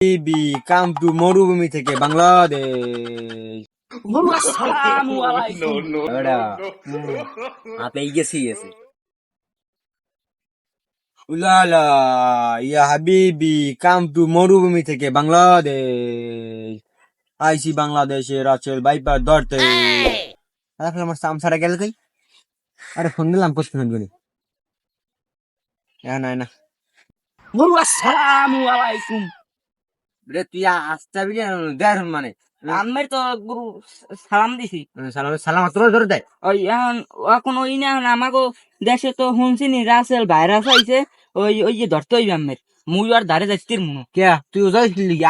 Bibi come to মরুভূমি থেকে বাংলাদেশ আসসালামু হাতে গেছি গেছে উলালা ইয়া হাবিবি কাম টু মরুভূমি থেকে বাংলাদেশ আইসি বাংলাদেশে আচল বাইপার ধরতে আমার সামসারা গেল কই? আরে ফোন দিলাম পোস্ট ফোন করি। না না আসসালামু আলাইকুম রে তুই আসতে পারবি না দেড় মানে। আমের তো গুরু সালাম দিছি। সালাম সালাম তোর ধরে দেয় ওই এখন এখন ওই না আমাগো দেশে তো শুনছিনি রাসেল ভাইরাস আইছে। ওই ওই যে ধরতে হইবে আমের মুই আর ধারে যাচ্ছি মনে। কে? তুই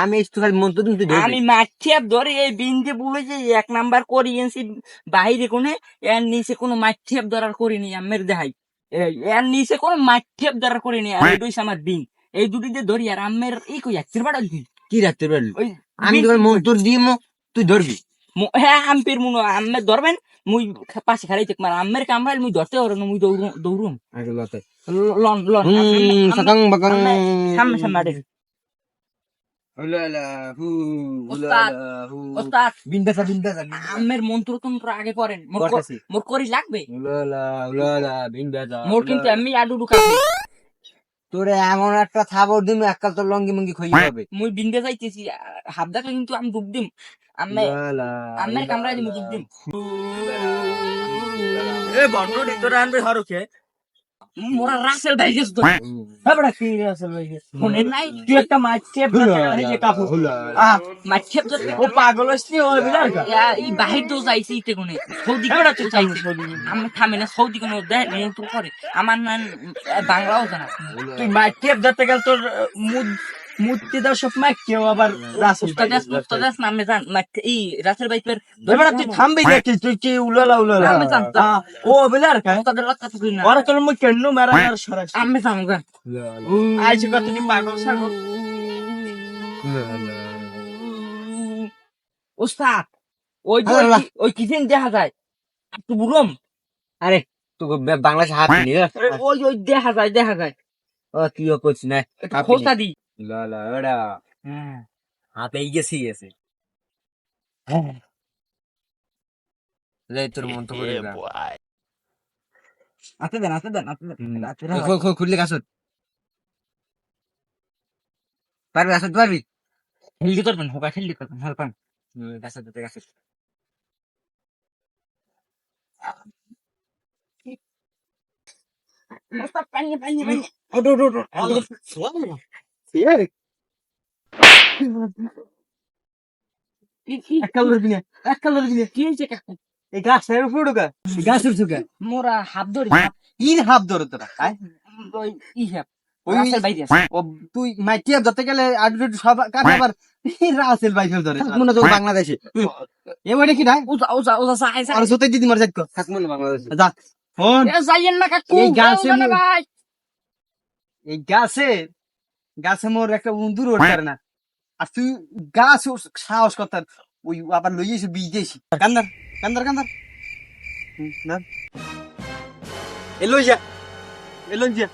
আমি মন তো তুই আমি মাঠে ধরে এই বিনতে বলে যে এক নাম্বার করি এনছি বাইরে কোনে এর নিচে কোনো মাঠে ধরার করিনি আমের দেখাই এই, এর নিচে কোনো মাঠে ধরার করিনি আর এটাই আমার বিন। এই দুটি দিয়ে ধরি আর আমের এই কই একটির বাড়াল কি রাখতে পারলি আমি তোর মন তোর দিয়ে তুই ধরবি। মু- হ্যাঁ আম্পের মুনো আম্মে ধরবেন মুই পাশে খারাই থাক মানে আম্মের কামড়াইল মুই ধরতে পারো মুই দৌড় দৌড়ুম। আগে লতে। Loan loan সাকাং বাকাং। সামনে সামনে আম্মের মন্ত্র তন্ত্র আগে করেন মোর করি লাগবে? মোর কিন্তু আমি আডু ঢুকাবো তোরে এমন একটা থাবর দিম এককাল তোর লঙ্গি মঙ্গি খই হবে মুই বিন্দে যাইতেছি হাত দেখলে কিন্তু আমি ডুব দিম। আমি উলালা আম্মের দিম ডুব দিম। এ বন্ধু রে আনবে হরকে মোরা রাসেল ভাই গেছ তো হ্যাঁ কি রাসেল ভাই নাই তুই একটা মাছ চেপ কাপু আ মাছ চেপ ও পাগল হইছি ও বিলা ইয়া ই বাহির তো যাইছে ইতে কোনে সৌদি কোনা তো চাইছি আমি থামে না সৌদি কোন দে নিয়ন্ত্রণ করে আমার নাম বাংলাও জানা। তুই মাইকেপ ধরতে গেল তোর মুদ মুতি দাও সব কেউ আবার নামে জান এবার তুই থামবি নাকি তুই কি উলালা উলালা। আমি জানতাম। আ, ও বিলার কা রক্ষা থাকলি না ওরা কলম কেন মারা মার সরাস আমি কত নি পাগল ছাগল। উস্তাদ ওই যে ওই- কিচেন দেখা যায়? একটু বুড়ম আরে তুই বাংলাদেশ হাত নি ওই ওই দেখা যায় দেখা যায়। ও তুই ও করছিস না। খোসা দি। লালা ওরা হাতে গেছি গেছে লে তোর মন তো করে না আতে দেন আতে দেন আতে দেন আতে দেন। খো খো খুললে গাছত পারবি গাছত পারবি হেলদি করবেন হোকা হেলদি করবেন হালপান গাছত দিতে গাছত উস্তাদ পানি পানি পানি ওডো ওডো কি- মোরা ধরি। ইন ধরে তোরা? তুই মাইটিয়া ধরতে গেলে আবার রাসেল ধরে। মনে তো বাংলাদেশে। এ ওটা কি আর দিদি মার না বাংলাদেশে। যা ফোন। যাইয়েন না কাকু এই গাছে গাছে গাছে মোর একটা উন্দুর ওঠার না। আর তুই গাছ সাহস করতার ওই আবার লই এসে বীজ দিয়েছি। কান্দার কান্দার কান্দার। না। এলো যা এলো যা